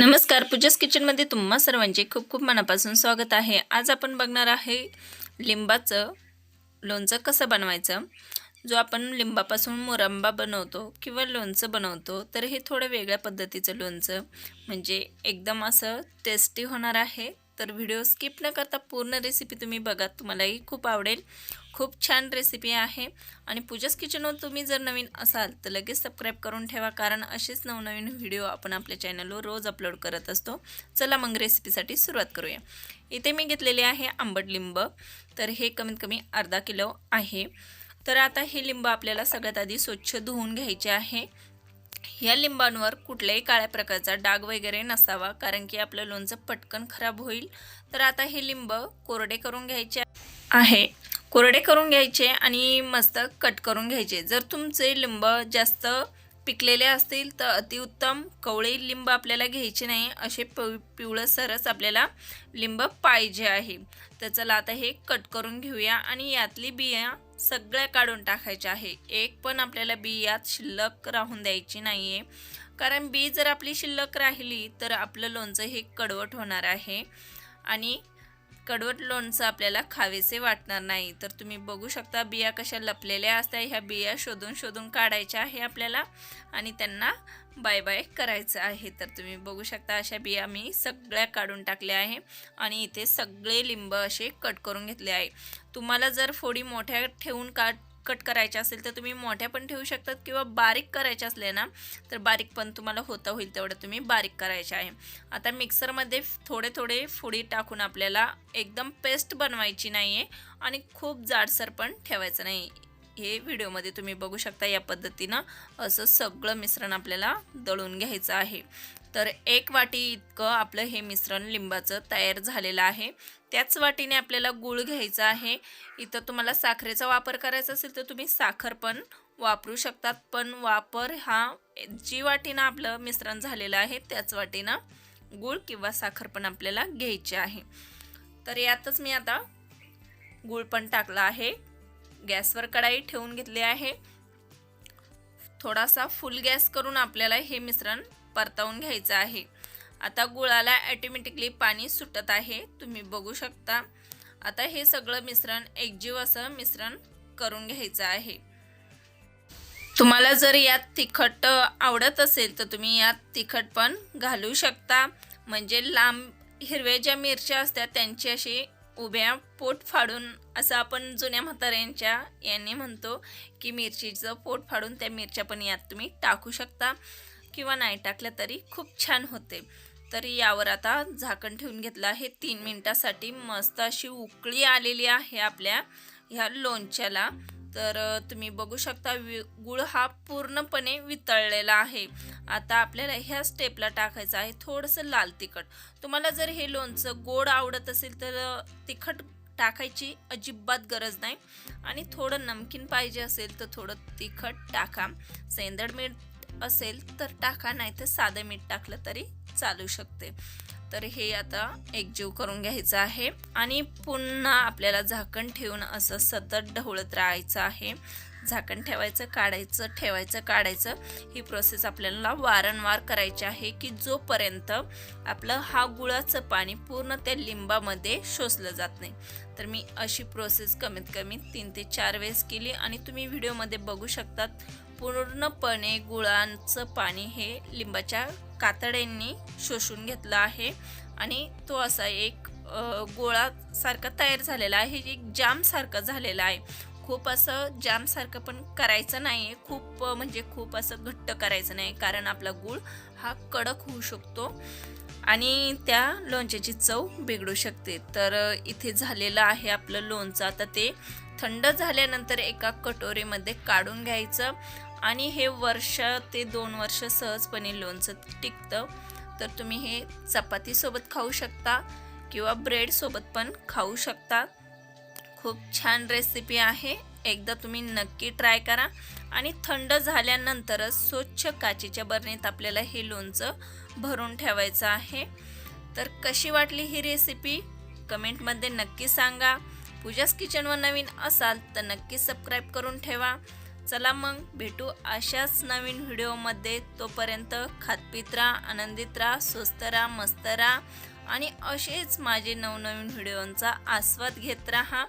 नमस्कार पूजास किचनमध्ये तुम्हा सर्वांचे खूप खूप मनापासून स्वागत आहे. आज आपण बघणार आहे लिंबाचं लोणचं कसं बनवायचं? जो आपण लिंबापासून मुरंबा बनवतो किंवा लोणचं बनवतो तर हे थोडं वेगळ्या पद्धतीचं लोणचं. म्हणजे एकदम असं टेस्टी होणार आहे. तर व्हिडिओ स्किप न करता पूर्ण रेसिपी तुम्ही बघा. तुम्हालाही खूप आवडेल. खूप छान रेसिपी आहे. आणि पूजास किचनवर तुम्ही जर नवीन असाल तर लगेच सबस्क्राईब करून ठेवा. कारण असेच नवनवीन व्हिडिओ आपण आपल्या चॅनलवर रोज अपलोड करत असतो. चला मग रेसिपीसाठी सुरुवात करूया. इथे मी घेतलेले आहे आंबट लिंब. तर हे कमीत कमी अर्धा किलो आहे. तर आता हे लिंब आपल्याला सगळ्यात आधी स्वच्छ धुवून घ्यायचे आहे. ह्या लिंबांवर कुठल्याही काळ्या प्रकारचा डाग वगैरे नसावा कारण की आपलं लोणचं पटकन खराब होईल. तर आता हे लिंब कोरडे करून घ्यायचे आहे. कोरडे करून घ्यायचे आणि मस्त कट करून घ्यायचे. जर तुमचे लिंब जास्त पिकलेले असतील तर अतिउत्तम कवळे लिंब आपल्याला घ्यायचे नाही. असे पिवळं पिवळसरच आपल्याला लिंब पाहिजे आहे. तर चला आता हे कट करून घेऊया आणि यातली बिया सगळ्या काढून टाकायच्या आहे. एक पण आपल्याला बी यात शिल्लक राहून द्यायची नाही आहे कारण बी जर आपली शिल्लक राहिली तर आपलं लोणचं हे कडवट होणार आहे. आणि कडवट लोणचं आपल्याला खावेसे वाटणार नाही. तर तुम्ही बघू शकता बिया कशा लपलेल्या असतात. ह्या बिया शोधून शोधून काढायच्या आहे आपल्याला. आणि त्यांना बाय बाय करायचं आहे. तर तुम्ही बघू शकता अशा बिया मी सगळ्या काढून टाकल्या आहे आणि इथे सगळे लिंब असे कट करून घेतले आहे. तुम्हाला जर फोडी मोठ्या ठेवून काट कट करायच्या असेल तर तुम्ही मोठ्या पण ठेवू शकतात किंवा बारीक करायच्या असले ना तर बारीक पण तुम्हाला होता होईल तेवढं तुम्ही बारीक करायचे आहे. आता मिक्सरमध्ये थोडे थोडे फोडी टाकून आपल्याला एकदम पेस्ट बनवायची नाही आहे आणि खूप जाडसर पण ठेवायचं नाही हे व्हिडिओमध्ये तुम्ही बघू शकता या पद्धतीनं असं सगळं मिश्रण आपल्याला दळून घ्यायचं आहे. तर एक वाटी इतकं आपलं हे मिश्रण लिंबाचं तयार झालेलं आहे. त्याच वाटीने आपल्याला गूळ घ्यायचा आहे. इथं तुम्हाला साखरेचा वापर करायचा असेल तर तुम्ही साखर पण वापरू शकतात. पण वापर हा जी वाटीनं आपलं मिश्रण झालेलं आहे त्याच वाटीनं गूळ किंवा साखर पण आपल्याला घ्यायची आहे. तर यातच मी आता गूळ पण टाकला आहे. गॅसवर कढाई ठेवून घेतली आहे. थोडासा फुल गॅस करून आपल्याला हे मिश्रण परतावून घ्यायचं आहे. आता गुळाला ॲटोमॅटिकली पाणी सुटत आहे. तुम्ही बघू शकता. आता हे सगळं मिश्रण एकजीव असं मिश्रण करून घ्यायचं आहे. तुम्हाला जर यात तिखट आवडत असेल तर तुम्ही यात तिखट पण घालू शकता. म्हणजे लांब हिरव्या ज्या मिरच्या असतात त्यांची अशी उभ्या पोट फाडून असं आपण जुन्या म्हाताऱ्यांच्या यांनी म्हणतो की मिरचीचं पोट फाडून त्या मिरच्या पण यात तुम्ही टाकू शकता किंवा नाही टाकल्या तरी खूप छान होते. तरी यावर आता झाकण ठेवून घेतलं आहे. तीन मिनटासाठी मस्त अशी उकळी आलेली आहे आपल्या ह्या लोणच्याला. तर तुम्ही बघू शकता वि गुळ हा पूर्णपणे वितळलेला आहे. आता आपल्याला ह्या स्टेपला टाकायचं आहे थोडंसं लाल तिखट. तुम्हाला जर हे लोणचं गोड आवडत असेल तर तिखट टाकायची अजिबात गरज नाही. आणि थोडं नमकीन पाहिजे असेल तर थोडं तिखट टाका. सेंदड मीठ असेल तर टाका नाही तर साधं मीठ टाकलं तरी चालू शकते. तर हे आता एकजीव करून घ्यायचं आहे. आणि पुन्हा आपल्याला झाकण ठेवून असं सतत ढवळत राहायचं आहे. झाकण ठेवायचं काढायचं ठेवायचं काढायचं. ही प्रोसेस आपल्याला वारंवार करायची आहे की जोपर्यंत आपलं हा गुळाचं पाणी पूर्ण त्या लिंबामध्ये शोषलं जात नाही. तर मी अशी प्रोसेस कमीत कमी तीन ते चार वेळेस केली आणि तुम्ही व्हिडिओमध्ये बघू शकतात पूर्णपणे गुळांचं पाणी हे लिंबाच्या कातड्यांनी शोषून घेतलं आहे. आणि तो असा एक गोळासारखा तयार झालेला आहे एक जामसारखं झालेलं आहे. खूप असं जामसारखं पण करायचं नाही आहे खूप म्हणजे खूप असं घट्ट करायचं नाही कारण आपला गूळ हा कडक होऊ शकतो आणि त्या लोणच्याची चव बिघडू शकते. तर इथे झालेलं आहे आपलं लोणचं. आता ते थंड झाल्यानंतर एका कटोरीमध्ये काढून घ्यायचं आणि हे वर्ष ते दोन वर्ष सहजपणे लोणचं टिकतं. तर तुम्ही हे चपातीसोबत खाऊ शकता किंवा ब्रेडसोबत पण खाऊ शकता. खूप छान रेसिपी आहे. एकदा तुम्ही नक्की ट्राय करा. आणि थंड झाल्यानंतरच स्वच्छ काचेच्या बरणीत आपल्याला हे लोणचं भरून ठेवायचं आहे. तर कशी वाटली ही रेसिपी कमेंटमध्ये नक्की सांगा. पूजास किचनवर नवीन असाल तर नक्की सबस्क्राईब करून ठेवा. चला मग भेटू अशाच नवीन व्हिडिओमध्ये तोपर्यंत खातपीत राहा आनंदित राहा स्वस्त राहा मस्त राहा. आणि असेच माझे नवनवीन व्हिडिओंचा आस्वाद घेत राहा.